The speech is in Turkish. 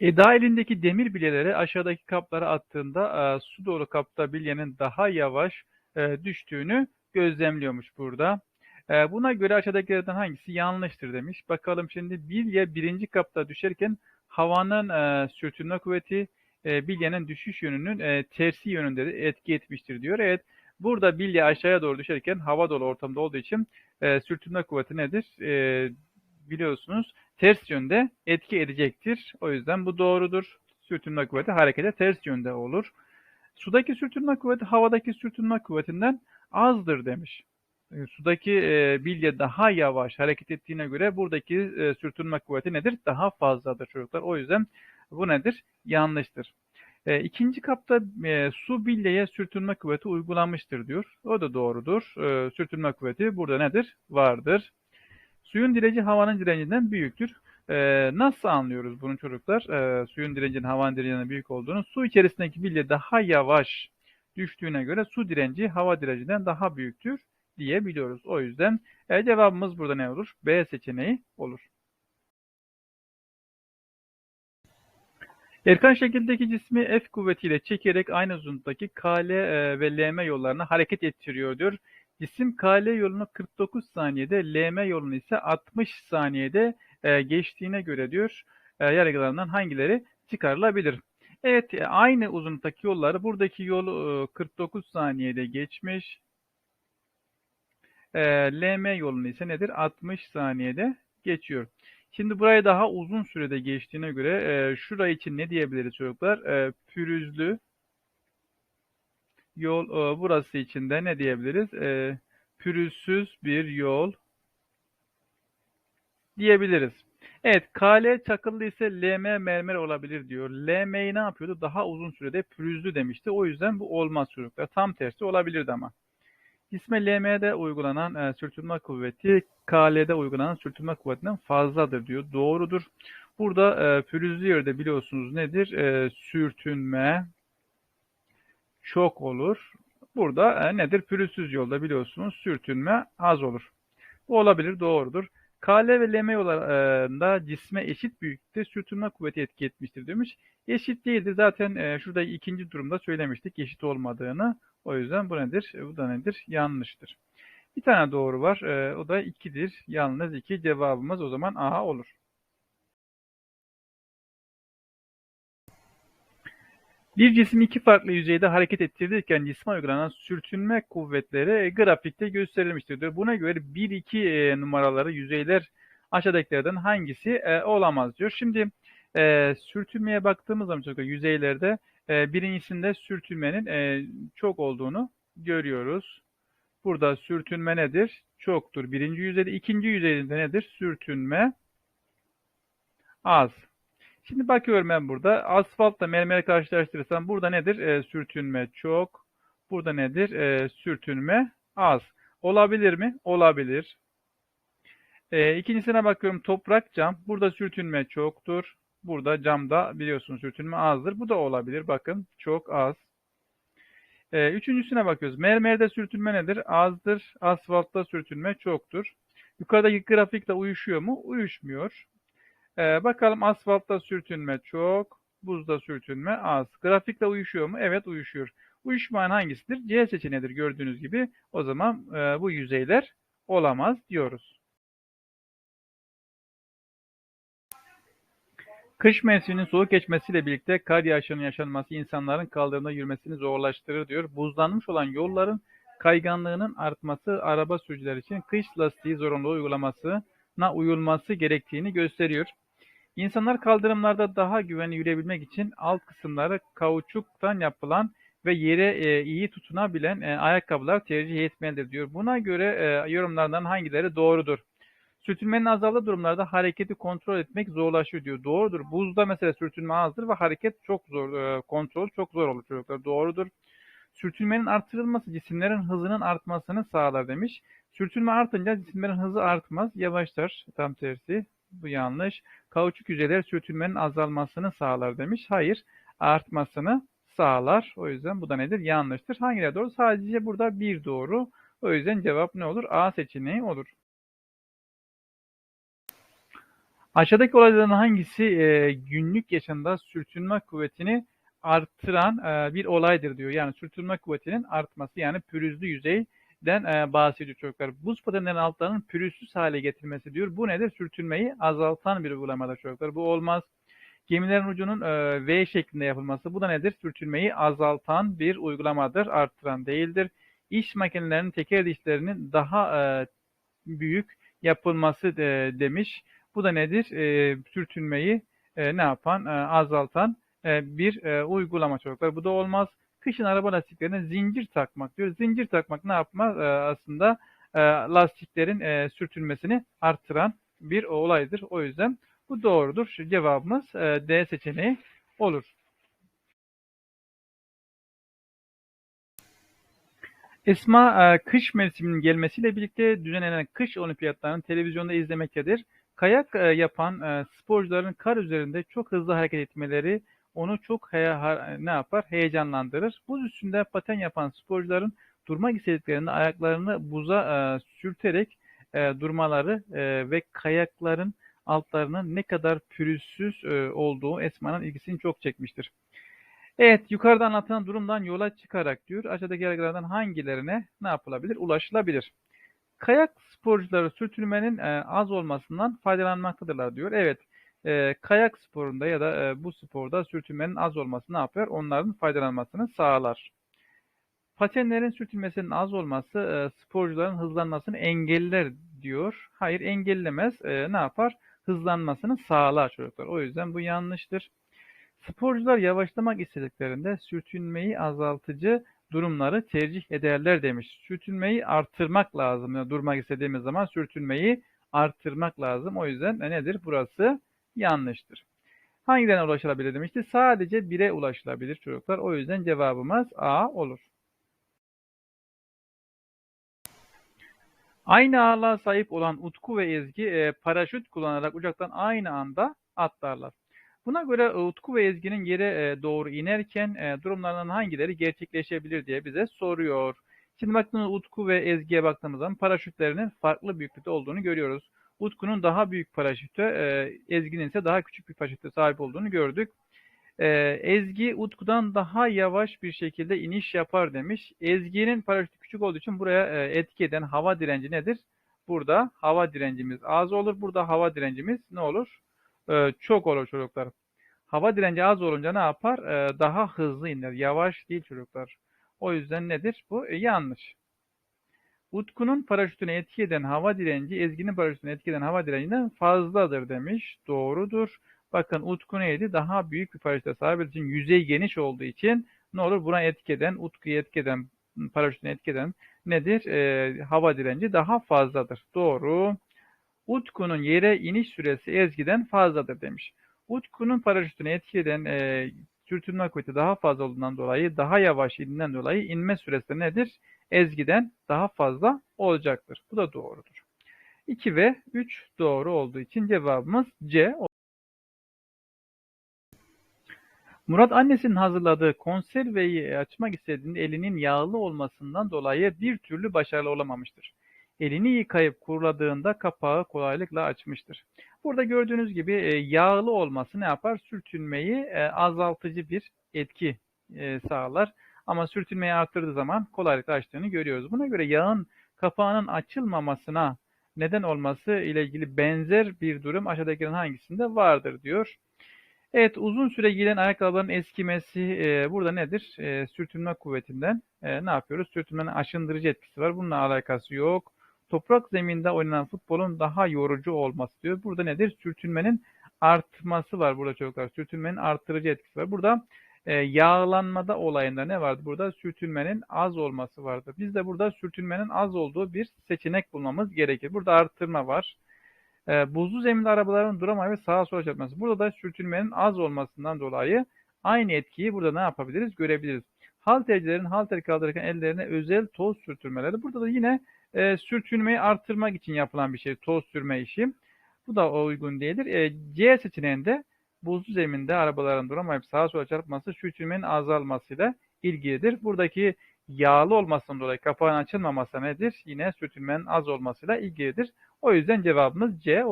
Eda elindeki demir bilyeleri aşağıdaki kaplara attığında e, su dolu kapta bilyenin daha yavaş e, düştüğünü gözlemliyormuş burada. E, buna göre aşağıdakilerden hangisi yanlıştır demiş. Bakalım şimdi bilye birinci kapta düşerken havanın e, sürtünme kuvveti e, bilyenin düşüş yönünün e, tersi yönünde de etki etmiştir diyor. Evet burada bilye aşağıya doğru düşerken hava dolu ortamda olduğu için e, sürtünme kuvveti nedir? E, biliyorsunuz ters yönde etki edecektir. O yüzden bu doğrudur. Sürtünme kuvveti harekete ters yönde olur. Sudaki sürtünme kuvveti havadaki sürtünme kuvvetinden azdır demiş. E, sudaki e, bilye daha yavaş hareket ettiğine göre buradaki e, sürtünme kuvveti nedir? Daha fazladır çocuklar. O yüzden bu nedir? Yanlıştır. E, ikinci kapta e, su bilyeye sürtünme kuvveti uygulanmıştır diyor. O da doğrudur. E, sürtünme kuvveti burada nedir? Vardır. Suyun direnci havanın direncinden büyüktür. Ee, nasıl anlıyoruz bunu çocuklar? Ee, suyun direncinin havanın direncinden büyük olduğunu. Su içerisindeki bilye daha yavaş düştüğüne göre su direnci hava direncinden daha büyüktür diyebiliyoruz. O yüzden e, cevabımız burada ne olur? B seçeneği olur. Erkan şekildeki cismi F kuvvetiyle çekerek aynı uzunluktaki KL e, ve LM yollarına hareket ettiriyor diyor. Cisim KL yolunu 49 saniyede, LM yolunu ise 60 saniyede e, geçtiğine göre diyor e, yargılarından hangileri çıkarılabilir? Evet e, aynı uzunluktaki yolları buradaki yol e, 49 saniyede geçmiş. E, LM yolunu ise nedir? 60 saniyede geçiyor. Şimdi burayı daha uzun sürede geçtiğine göre e, şurayı için ne diyebiliriz çocuklar? E, pürüzlü yol e, burası için de ne diyebiliriz? E, pürüzsüz bir yol diyebiliriz. Evet, KL çakıllı ise LM mermer olabilir diyor. LM'yi ne yapıyordu? Daha uzun sürede pürüzlü demişti. O yüzden bu olmaz çocuklar. Tam tersi olabilirdi ama. İsme LM'de uygulanan e, sürtünme kuvveti KL'de uygulanan sürtünme kuvvetinden fazladır diyor. Doğrudur. Burada e, pürüzlü yerde biliyorsunuz nedir? E, sürtünme çok olur. Burada e, nedir? Pürüzsüz yolda biliyorsunuz sürtünme az olur. Bu olabilir, doğrudur. KL ve LM yollarında cisme eşit büyüklükte sürtünme kuvveti etki etmiştir demiş. Eşit değildir. Zaten e, şurada ikinci durumda söylemiştik eşit olmadığını. O yüzden bu nedir? E, bu da nedir? Yanlıştır. Bir tane doğru var. E, o da 2'dir. Yalnız 2 cevabımız o zaman A olur. Bir cisim iki farklı yüzeyde hareket ettirilirken cisme uygulanan sürtünme kuvvetleri grafikte gösterilmiştir. diyor. Buna göre 1-2 e, numaraları yüzeyler aşağıdakilerden hangisi e, olamaz diyor. Şimdi e, sürtünmeye baktığımız zaman çocuklar yüzeylerde e, birincisinde sürtünmenin e, çok olduğunu görüyoruz. Burada sürtünme nedir? Çoktur. Birinci yüzeyde. ikinci yüzeyde nedir? Sürtünme az. Şimdi bakıyorum ben burada. Asfaltla mermeri karşılaştırırsam burada nedir? E, sürtünme çok. Burada nedir? E, sürtünme az. Olabilir mi? Olabilir. E, ikincisine bakıyorum. Toprak cam. Burada sürtünme çoktur. Burada camda biliyorsunuz sürtünme azdır. Bu da olabilir. Bakın çok az. E, üçüncüsüne bakıyoruz. Mermerde sürtünme nedir? Azdır. Asfaltta sürtünme çoktur. Yukarıdaki grafikle uyuşuyor mu? Uyuşmuyor. Ee, bakalım asfaltta sürtünme çok, buzda sürtünme az. Grafikle uyuşuyor mu? Evet uyuşuyor. Uyuşmayan hangisidir? C seçeneğidir gördüğünüz gibi. O zaman e, bu yüzeyler olamaz diyoruz. Kış mevsiminin soğuk geçmesiyle birlikte kar yağışının yaşanması insanların kaldırımda yürümesini zorlaştırır diyor. Buzlanmış olan yolların kayganlığının artması araba sürücüler için kış lastiği zorunlu uygulamasına uyulması gerektiğini gösteriyor. İnsanlar kaldırımlarda daha güvenli yürüyebilmek için alt kısımları kauçuktan yapılan ve yere e, iyi tutunabilen e, ayakkabılar tercih etmelidir diyor. Buna göre e, yorumlardan hangileri doğrudur? Sürtünmenin azaldığı durumlarda hareketi kontrol etmek zorlaşıyor diyor. Doğrudur. Buzda mesela sürtünme azdır ve hareket çok zor, e, kontrol çok zor olur çocuklar. Doğrudur. Sürtünmenin artırılması cisimlerin hızının artmasını sağlar demiş. Sürtünme artınca cisimlerin hızı artmaz, yavaşlar. Tam tersi. Bu yanlış. Kauçuk yüzeyler sürtünmenin azalmasını sağlar demiş. Hayır, artmasını sağlar. O yüzden bu da nedir? Yanlıştır. Hangileri doğru? Sadece burada bir doğru. O yüzden cevap ne olur? A seçeneği olur. Aşağıdaki olaylardan hangisi e, günlük yaşamda sürtünme kuvvetini artıran e, bir olaydır diyor. Yani sürtünme kuvvetinin artması yani pürüzlü yüzeyden e, bahsediyor çocuklar. Buz patenlerinin altlarının pürüzsüz hale getirmesi diyor. Bu nedir? Sürtünmeyi azaltan bir uygulamadır çocuklar. Bu olmaz. Gemilerin ucunun e, V şeklinde yapılması. Bu da nedir? Sürtünmeyi azaltan bir uygulamadır. Arttıran değildir. İş makinelerinin teker dişlerinin daha e, büyük yapılması e, demiş. Bu da nedir? E, sürtünmeyi e, ne yapan? E, azaltan e, bir e, uygulama çocuklar. Bu da olmaz. Kışın araba lastiklerine zincir takmak diyor. Zincir takmak ne yapmaz? E, aslında e, lastiklerin e, sürtünmesini arttıran bir olaydır. O yüzden bu doğrudur. Şu cevabımız e, D seçeneği olur. Esma e, kış mevsiminin gelmesiyle birlikte düzenlenen kış olimpiyatlarını televizyonda izlemektedir. Kayak e, yapan e, sporcuların kar üzerinde çok hızlı hareket etmeleri onu çok he, ne yapar? Heyecanlandırır. Buz üstünde paten yapan sporcuların durmak istediklerinde ayaklarını buza e, sürterek e, durmaları e, ve kayakların altlarının ne kadar pürüzsüz e, olduğu Esma'nın ilgisini çok çekmiştir. Evet, yukarıda anlatılan durumdan yola çıkarak diyor, aşağıdaki yargılardan hangilerine ne yapılabilir? Ulaşılabilir. Kayak sporcuları sürtünmenin e, az olmasından faydalanmaktadırlar diyor. Evet, e, kayak sporunda ya da e, bu sporda sürtünmenin az olması ne yapıyor? Onların faydalanmasını sağlar. Patenlerin sürtünmesinin az olması e, sporcuların hızlanmasını engeller diyor. Hayır engellemez. E, ne yapar? Hızlanmasını sağlar çocuklar. O yüzden bu yanlıştır. Sporcular yavaşlamak istediklerinde sürtünmeyi azaltıcı durumları tercih ederler demiş. Sürtünmeyi artırmak lazım. Yani durmak istediğimiz zaman sürtünmeyi artırmak lazım. O yüzden nedir? Burası yanlıştır. Hangilerine ulaşılabilir demişti? Sadece 1'e ulaşılabilir çocuklar. O yüzden cevabımız A olur. Aynı ağırlığa sahip olan Utku ve Ezgi e, paraşüt kullanarak uçaktan aynı anda atlarlar. Buna göre e, Utku ve Ezgi'nin yere e, doğru inerken e, durumlarından hangileri gerçekleşebilir diye bize soruyor. Şimdi baktığımız Utku ve Ezgi'ye baktığımız zaman paraşütlerinin farklı büyüklükte olduğunu görüyoruz. Utku'nun daha büyük paraşüte, Ezgi'nin ise daha küçük bir paraşüte sahip olduğunu gördük. Ezgi Utku'dan daha yavaş bir şekilde iniş yapar demiş. Ezgi'nin paraşütü küçük olduğu için buraya etki eden hava direnci nedir? Burada hava direncimiz az olur. Burada hava direncimiz ne olur? Çok olur çocuklar. Hava direnci az olunca ne yapar? Daha hızlı iner. Yavaş değil çocuklar. O yüzden nedir? Bu yanlış. Utku'nun paraşütüne etki eden hava direnci Ezgi'nin paraşütüne etki eden hava direncinden fazladır demiş. Doğrudur. Bakın Utku neydi? Daha büyük bir paraşüte sahip için yüzey geniş olduğu için ne olur? Buna etki eden, Utku'ya etki eden, paraşütüne etki eden nedir? Ee, hava direnci daha fazladır. Doğru. Utku'nun yere iniş süresi Ezgi'den fazladır demiş. Utku'nun paraşütüne etki eden e, sürtünme kuvveti daha fazla olduğundan dolayı daha yavaş indiğinden dolayı inme süresi nedir? Ezgi'den daha fazla olacaktır. Bu da doğrudur. 2 ve 3 doğru olduğu için cevabımız C. Murat annesinin hazırladığı konserveyi açmak istediğinde elinin yağlı olmasından dolayı bir türlü başarılı olamamıştır. Elini yıkayıp kuruladığında kapağı kolaylıkla açmıştır. Burada gördüğünüz gibi e, yağlı olması ne yapar? Sürtünmeyi e, azaltıcı bir etki e, sağlar. Ama sürtünmeyi arttırdığı zaman kolaylıkla açtığını görüyoruz. Buna göre yağın kapağının açılmamasına neden olması ile ilgili benzer bir durum aşağıdakilerin hangisinde vardır diyor. Evet uzun süre giyilen ayakkabıların eskimesi e, burada nedir? E, sürtünme kuvvetinden e, ne yapıyoruz? Sürtünmenin aşındırıcı etkisi var. Bununla alakası yok. Toprak zeminde oynanan futbolun daha yorucu olması diyor. Burada nedir? Sürtünmenin artması var burada çocuklar. Sürtünmenin arttırıcı etkisi var. Burada e, yağlanmada olayında ne vardı? Burada sürtünmenin az olması vardı. Biz de burada sürtünmenin az olduğu bir seçenek bulmamız gerekir. Burada arttırma var. E, buzlu zeminde arabaların duramayı ve sağa sola çarpması. Burada da sürtünmenin az olmasından dolayı aynı etkiyi burada ne yapabiliriz? Görebiliriz. Haltercilerin halter kaldırırken ellerine özel toz sürtürmeleri. Burada da yine e, sürtünmeyi arttırmak için yapılan bir şey. Toz sürme işi. Bu da uygun değildir. E, C seçeneğinde buzlu zeminde arabaların duramayıp sağa sola çarpması sürtünmenin azalmasıyla ilgilidir. Buradaki yağlı olmasından dolayı kapağın açılmaması nedir? Yine sürtünmenin az olmasıyla ilgilidir. O yüzden cevabımız C.